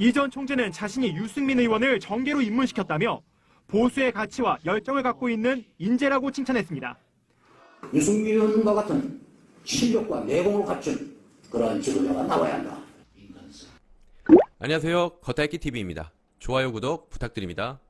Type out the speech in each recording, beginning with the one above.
이 전 총재는 자신이 유승민 의원을 정계로 입문시켰다며 보수의 가치와 열정을 갖고 있는 인재라고 칭찬했습니다. 유승민 의원과 같은 실력과 내공을 갖춘 그러한 지도자가 나와야 한다. 안녕하세요. 겉핥기 TV입니다. 좋아요, 구독 부탁드립니다.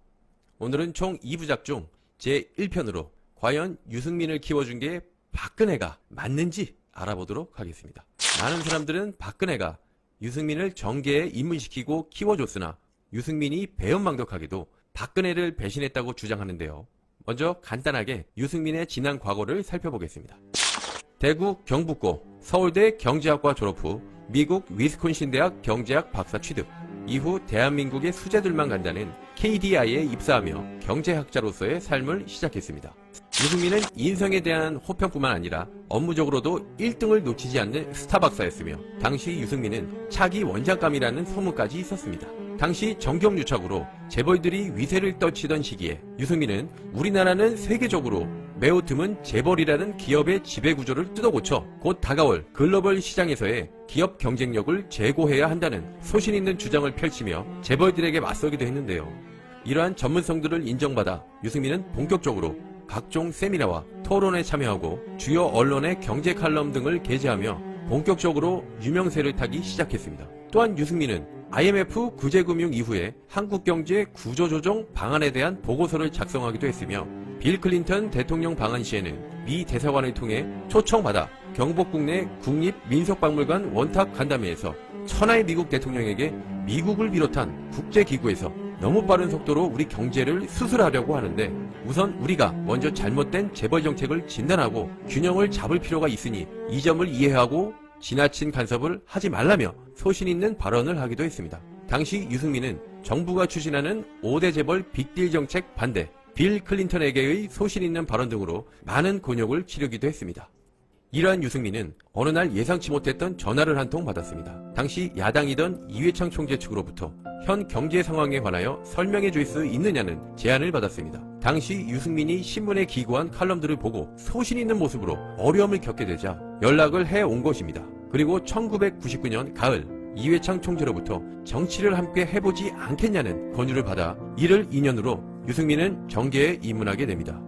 오늘은 총 2부작 중 제1편으로 과연 유승민을 키워준 게 박근혜가 맞는지 알아보도록 하겠습니다. 많은 사람들은 박근혜가 유승민을 정계에 입문시키고 키워줬으나 유승민이 배은망덕하게도 박근혜를 배신했다고 주장하는데요. 먼저 간단하게 유승민의 지난 과거를 살펴보겠습니다. 대구 경북고 서울대 경제학과 졸업 후 미국 위스콘신 대학 경제학 박사 취득 이후 대한민국의 수재들만 간다는 KDI에 입사하며 경제학자로서의 삶을 시작했습니다. 유승민은 인성에 대한 호평뿐만 아니라 업무적으로도 1등을 놓치지 않는 스타 박사였으며 당시 유승민은 차기 원장감이라는 소문까지 있었습니다. 당시 정경유착으로 재벌들이 위세를 떨치던 시기에 유승민은 우리나라는 세계적으로 매우 드문 재벌이라는 기업의 지배구조를 뜯어고쳐 곧 다가올 글로벌 시장에서의 기업 경쟁력을 제고해야 한다는 소신 있는 주장을 펼치며 재벌들에게 맞서기도 했는데요. 이러한 전문성들을 인정받아 유승민은 본격적으로 각종 세미나와 토론에 참여하고 주요 언론의 경제 칼럼 등을 게재하며 본격적으로 유명세를 타기 시작했습니다. 또한 유승민은 IMF 구제금융 이후에 한국 경제 구조조정 방안에 대한 보고서를 작성하기도 했으며 빌 클린턴 대통령 방한 시에는 미 대사관을 통해 초청받아 경복궁 내 국립민속박물관 원탁 간담회에서 천하의 미국 대통령에게 미국을 비롯한 국제기구에서 너무 빠른 속도로 우리 경제를 수술하려고 하는데 우선 우리가 먼저 잘못된 재벌 정책을 진단하고 균형을 잡을 필요가 있으니 이 점을 이해하고 지나친 간섭을 하지 말라며 소신 있는 발언을 하기도 했습니다. 당시 유승민은 정부가 추진하는 5대 재벌 빅딜 정책 반대, 빌 클린턴에게의 소신 있는 발언 등으로 많은 곤욕을 치르기도 했습니다. 이러한 유승민은 어느 날 예상치 못했던 전화를 한 통 받았습니다. 당시 야당이던 이회창 총재 측으로부터 현 경제 상황에 관하여 설명해 줄 수 있느냐는 제안을 받았습니다. 당시 유승민이 신문에 기고한 칼럼들을 보고 소신 있는 모습으로 어려움을 겪게 되자 연락을 해 온 것입니다. 그리고 1999년 가을 이회창 총재로부터 정치를 함께 해보지 않겠냐는 권유를 받아 이를 인연으로 유승민은 정계에 입문하게 됩니다.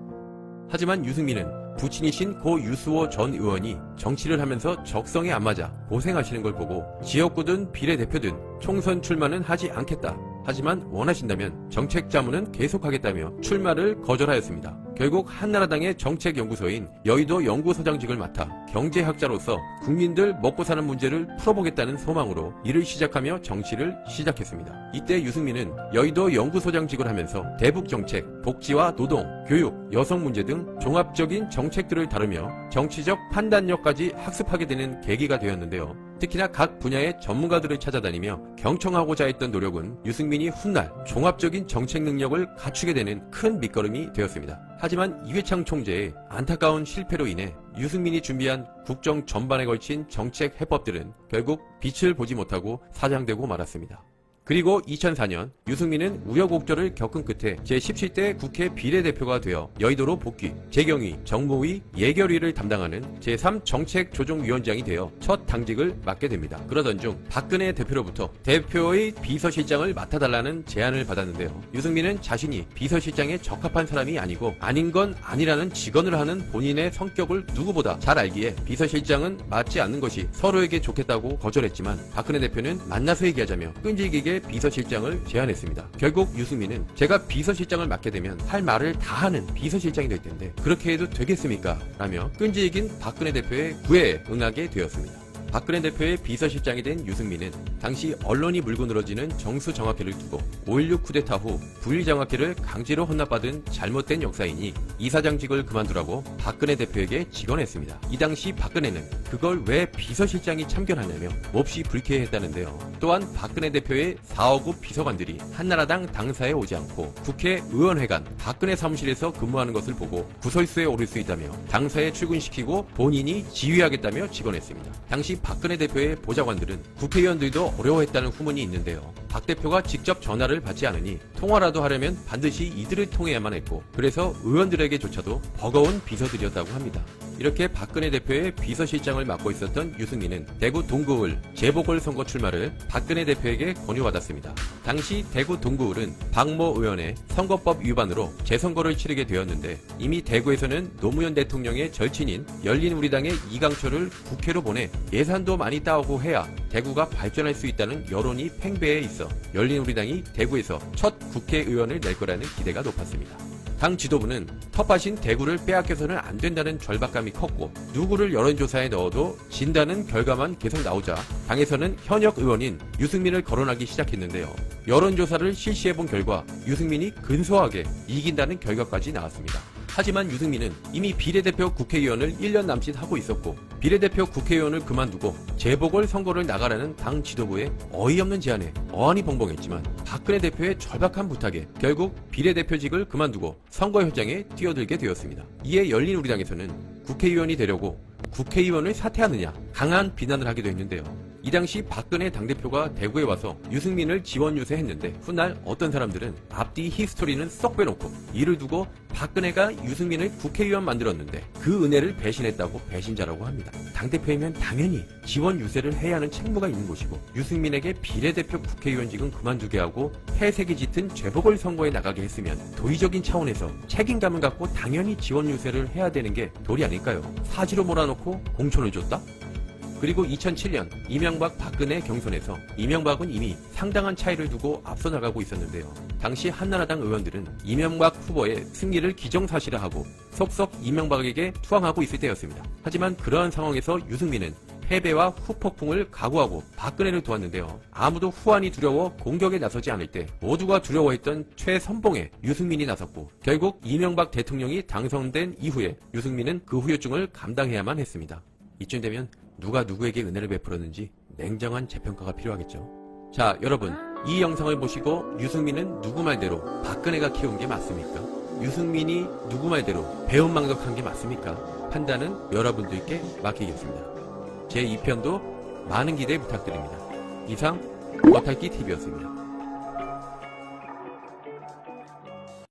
하지만 유승민은 부친이신 고 유수호 전 의원이 정치를 하면서 적성에 안 맞아 고생하시는 걸 보고 지역구든 비례대표든 총선 출마는 하지 않겠다. 하지만 원하신다면 정책 자문은 계속하겠다며 출마를 거절하였습니다. 결국 한나라당의 정책연구소인 여의도 연구소장직을 맡아 경제학자로서 국민들 먹고 사는 문제를 풀어보겠다는 소망으로 일을 시작하며 정치를 시작했습니다. 이때 유승민은 여의도 연구소장직을 하면서 대북 정책, 복지와 노동, 교육, 여성 문제 등 종합적인 정책들을 다루며 정치적 판단력까지 학습하게 되는 계기가 되었는데요. 특히나 각 분야의 전문가들을 찾아다니며 경청하고자 했던 노력은 유승민이 훗날 종합적인 정책 능력을 갖추게 되는 큰 밑거름이 되었습니다. 하지만 이회창 총재의 안타까운 실패로 인해 유승민이 준비한 국정 전반에 걸친 정책 해법들은 결국 빛을 보지 못하고 사장되고 말았습니다. 그리고 2004년 유승민은 우여곡절을 겪은 끝에 제17대 국회 비례대표가 되어 여의도로 복귀, 재경위, 정무위, 예결위를 담당하는 제3정책조정위원장이 되어 첫 당직을 맡게 됩니다. 그러던 중 박근혜 대표로부터 대표의 비서실장을 맡아달라는 제안을 받았는데요. 유승민은 자신이 비서실장에 적합한 사람이 아니고 아닌 건 아니라는 직언을 하는 본인의 성격을 누구보다 잘 알기에 비서실장은 맞지 않는 것이 서로에게 좋겠다고 거절했지만 박근혜 대표는 만나서 얘기하자며 끈질기게 비서실장을 제안했습니다. 결국 유승민은 제가 비서실장을 맡게 되면 할 말을 다 하는 비서실장이 될 텐데 그렇게 해도 되겠습니까? 라며 끈질긴 박근혜 대표의 구애에 응하게 되었습니다. 박근혜 대표의 비서실장이 된 유승민은 당시 언론이 물고 늘어지는 정수정확회를 두고 5.16 쿠데타 후 부일정확회를 강제로 헌납받은 잘못된 역사이니 이사장직을 그만두라고 박근혜 대표에게 직언했습니다. 이 당시 박근혜는 그걸 왜 비서실장이 참견하냐며 몹시 불쾌했다는데요. 또한 박근혜 대표의 4호급 비서관들이 한나라당 당사에 오지 않고 국회 의원회관 박근혜 사무실에서 근무하는 것을 보고 구설수에 오를 수 있다며 당사에 출근시키고 본인이 지휘하겠다며 직언했습니다. 당시 박근혜 대표의 보좌관들은 국회의원들도 어려워했다는 후문이 있는데요. 박 대표가 직접 전화를 받지 않으니 통화라도 하려면 반드시 이들을 통해야만 했고 그래서 의원들에게조차도 버거운 비서들이었다고 합니다. 이렇게 박근혜 대표의 비서실장을 맡고 있었던 유승민은 대구 동구을 재보궐선거 출마를 박근혜 대표에게 권유받았습니다. 당시 대구 동구을은 박모 의원의 선거법 위반으로 재선거를 치르게 되었는데 이미 대구에서는 노무현 대통령의 절친인 열린우리당의 이강철을 국회로 보내 예산도 많이 따오고 해야 대구가 발전할 수 있다는 여론이 팽배해 있어 열린우리당이 대구에서 첫 국회의원을 낼 거라는 기대가 높았습니다. 당 지도부는 텃밭인 대구를 빼앗겨서는 안 된다는 절박감이 컸고 누구를 여론조사에 넣어도 진다는 결과만 계속 나오자 당에서는 현역 의원인 유승민을 거론하기 시작했는데요. 여론조사를 실시해본 결과 유승민이 근소하게 이긴다는 결과까지 나왔습니다. 하지만 유승민은 이미 비례대표 국회의원을 1년 남짓 하고 있었고 비례대표 국회의원을 그만두고 재보궐 선거를 나가라는 당 지도부의 어이없는 제안에 어안이 벙벙했지만 박근혜 대표의 절박한 부탁에 결국 비례대표직을 그만두고 선거 현장에 뛰어들게 되었습니다. 이에 열린우리당에서는 국회의원이 되려고 국회의원을 사퇴하느냐 강한 비난을 하기도 했는데요. 이 당시 박근혜 당대표가 대구에 와서 유승민을 지원 유세했는데 훗날 어떤 사람들은 앞뒤 히스토리는 쏙 빼놓고 이를 두고 박근혜가 유승민을 국회의원 만들었는데 그 은혜를 배신했다고 배신자라고 합니다. 당대표이면 당연히 지원 유세를 해야 하는 책무가 있는 곳이고 유승민에게 비례대표 국회의원직은 그만두게 하고 해색이 짙은 재보궐 선거에 나가게 했으면 도의적인 차원에서 책임감을 갖고 당연히 지원 유세를 해야 되는 게 도리 아닐까요? 사지로 몰아놓고 공천을 줬다? 그리고 2007년 이명박 박근혜 경선에서 이명박은 이미 상당한 차이를 두고 앞서 나가고 있었는데요. 당시 한나라당 의원들은 이명박 후보의 승리를 기정사실화하고 속속 이명박에게 투항하고 있을 때였습니다. 하지만 그러한 상황에서 유승민은 패배와 후폭풍을 각오하고 박근혜를 도왔는데요. 아무도 후환이 두려워 공격에 나서지 않을 때 모두가 두려워했던 최선봉에 유승민이 나섰고 결국 이명박 대통령이 당선된 이후에 유승민은 그 후유증을 감당해야만 했습니다. 이쯤 되면 누가 누구에게 은혜를 베풀었는지 냉정한 재평가가 필요하겠죠. 자, 여러분. 이 영상을 보시고 유승민은 누구 말대로 박근혜가 키운 게 맞습니까? 유승민이 누구 말대로 배은망덕한 게 맞습니까? 판단은 여러분들께 맡기겠습니다. 제 2편도 많은 기대 부탁드립니다. 이상, 워탈기 TV였습니다.